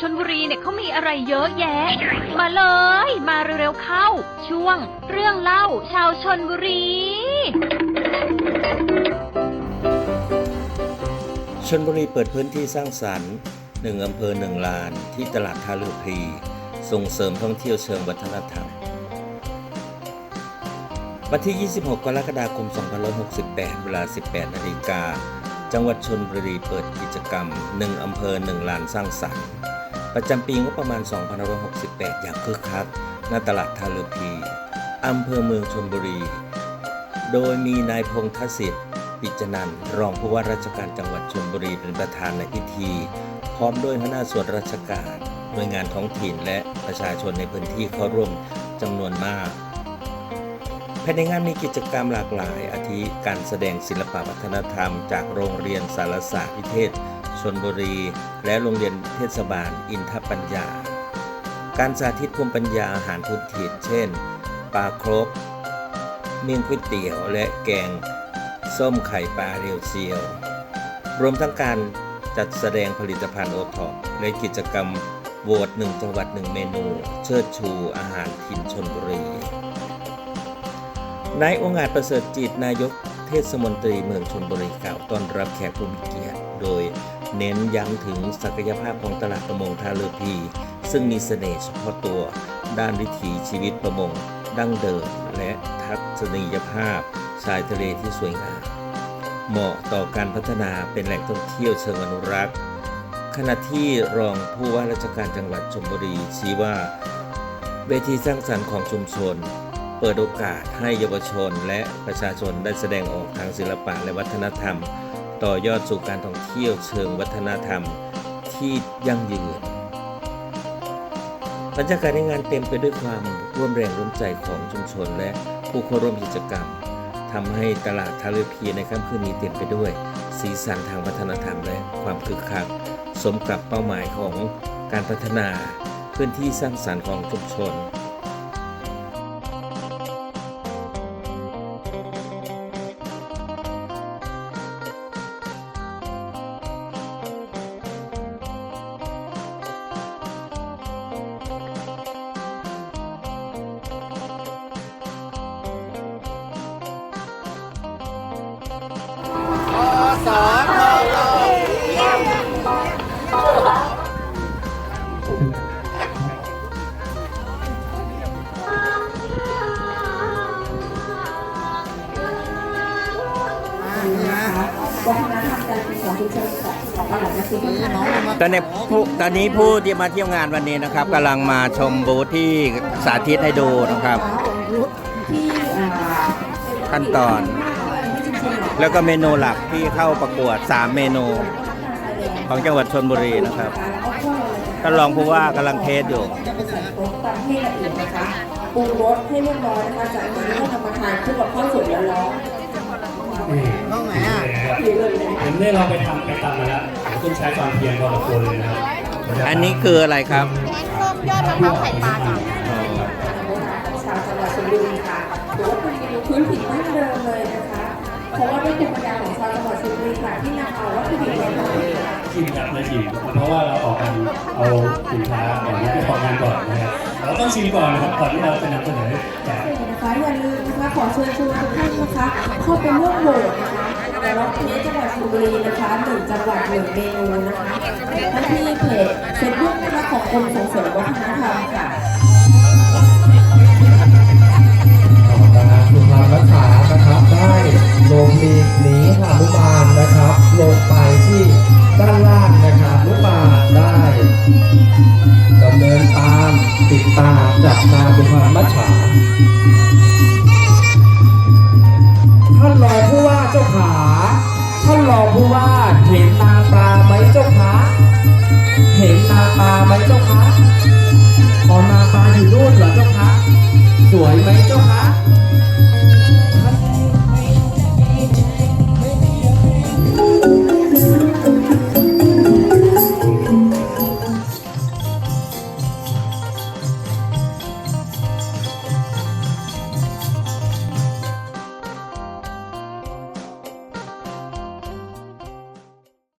ชนบุรีเนี่ยเขามีอะไรเยอะแยะ มาเลย มาเร็วๆเข้า ช่วง เรื่องเล่าชาวชนบุรี ชนบุรีเปิดพื้นที่สร้างสรรค์หนึ่งอำเภอหนึ่งลานที่ตลาดท่าเรือพีส่งเสริมท่องเที่ยวเชิงวัฒนธรรม วันที่ 26 กรกฎาคม 2568 เวลา 18 นาฬิกาจังหวัดชนบุรีเปิดกิจกรรม 1 อำเภอ 1 ลานสร้างสรรค์ ประจำปีงบประมาณ 2568 อย่างคึกคักณตลาดทาเรือพรีอำเภอเมืองชนบุรี โดยมีนายพงษ์ทศิษฐ์ปิจนันท์รองผู้ว่าราชการจังหวัดชลบุรีเป็นประธานในพิธี พร้อมด้วยหัวหน้าส่วนราชการหน่วยงานท้องถิ่นและประชาชนในพื้นที่เข้าร่วมจำนวนมากภายในงานมีกิจกรรมหลากหลาย อาทิการแสดงศิลปวัฒนธรรม จากโรงเรียนสารศาสตร์วิเทศ ชนบุรี และโรงเรียนเทศบาล อินทปัญญา การสาธิตภูมิปัญญาอาหารพื้นถิ่นเช่น ปลาครกเมี่ยงก๋วยเตี๋ยว และแกง ส้มไข่ปลาเรียวเซียว รวมทั้งการจัดแสดงผลิตภัณฑ์โอท็อปและกิจกรรมโหวตหนึ่งจังหวัดหนึ่งเมนู เชิดชูอาหารถิ่นชนบุรีนายองค์อาจประเสริฐจิตนายกเทศมนตรีเมืองชนบุรีกล่าวต้อนรับแขกผู้มีเกียรติโดย เน้นย้ำถึงศักยภาพของตลาดประมงท่าเรือพี ซึ่งมีเสน่ห์เฉพาะตัว ด้านวิถีชีวิตประมง ดั้งเดิมและทัศนียภาพชายทะเลที่สวยงาม เหมาะต่อการพัฒนาเป็นแหล่งท่องเที่ยวเชิงอนุรักษ์ ขณะที่รองผู้ว่าราชการจังหวัดชลบุรีชี้ว่า เวทีสร้างสรรค์ของชุมชน เปิดโอกาสให้เยาวชนและประชาชนได้แสดงออกทางศิลปะและวัฒนธรรม ต่อยอดสู่การท่องเที่ยวเชิงวัฒนธรรมที่ยั่งยืนบรรยากาศในงานเต็มไปด้วยความร่วมแรงร่วมใจของชุมชนและผู้เข้าร่วมกิจกรรมทำให้ตลาดทาเรือพีในค่ำคืนนี้เต็มไปด้วย สีสันทางวัฒนธรรมและความคึกคักสมกับเป้าหมายของการพัฒนาพื้นที่สร้างสรรค์ของชุมชน วัฒนธรรมการกินของชุมชนของตลาดนัดซีก็น้องมาตอนนี้ผู้ตอนนี้ผู้ที่มาเที่ยวงานวันนี้นะครับกำลังมาชมบูธที่สาธิตให้ดูนะครับ ขั้นตอน แล้วก็เมนูหลักที่เข้าประกวด 3 เมนู ของจังหวัดชนบุรีนะครับท่านรองผู้ว่ากำลังเทสอยู่จะเป็นใส่โต๊ะตำให้ละเอียดนะคะปรุงรสให้เรียบร้อยนะคะจากนั้นก็นำมาทานคู่กับข้าวสวยร้อนห้องไหนอะๆอยู่เลยนะผมเนี่ยเราไปทำไปทำมาแล้วผมต้องใช้ความเพียรพอสมควรเลยนะครับอันนี้คืออะไรครับส้มยอดมะพร้าวไข่ปลาจ้ะอ๋อชาวจังหวัดชลบุรีค่ะถือว่าเป็นเมนูพื้นถิ่นดั้งเดิมเลยนะคะเพ ราะว่าด้วยภูมิปัญญาของชาวจังหวัดชลบุรีค่ะที่นำเอาวัตถุดิบในท้องถิ่นค่ะชิมกับไม่ชิมเพราะว่าเราออกกันเอาสินค้าก่อนที่จะออกงานก่อนนะครับเราต้องชิมก่อนนะครับก่อนที่เราจะนำเสนอแจก นะคะอย่าลืมนะคะขอเชิญชวนทุกท่านนะคะเข้าไปร่วมโหวตนะคะในรอบนี้จังหวัดชลบุรีนะคะหนึ่งจังหวัดหนึ่งเมนูนะคะทั้งที่เพจเฟซบุ๊กนะคะของกรมส่งเสริมวัฒนธรรมค่ะ ติดตาจับตาเป็นความมัชฉาท่านรองผู้ว่าเจ้าขาท่านรองผู้ว่าเห็นนางปลาไหมเจ้าขาเห็นนางปลาไหมเจ้าขา